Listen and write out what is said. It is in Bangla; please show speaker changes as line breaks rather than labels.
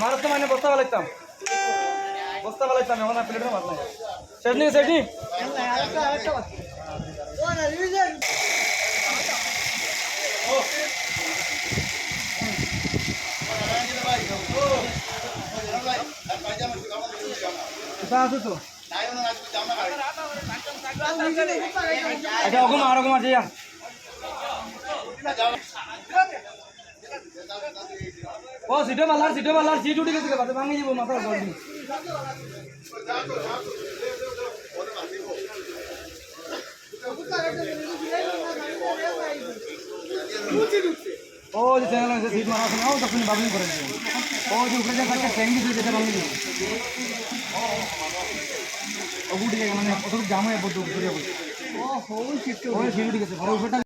মারত মানে বস্তা বালাইতাম বস্তা বালাইতাম এখন আর প্লেটের মাছ নাই। সেট নি সেট নি? কোথায় আছো তো ওরকম আছে ও, সিটে মালার সিটে মালার সিট উঠে গেছে বাতে ভাঙি যাব, মাথা গড়ি ও, যে চ্যানেল আছে, সিট মারা আছে ও, তখন বাবলিং করে দিও ও, যে উপরে যে থাকে ট্যাঙ্ক দিয়ে যেটা দিও ও গুটি মানে কত জাম হয়ে পড়তো ও হো সিট উঠে গেছে বড় উপরটা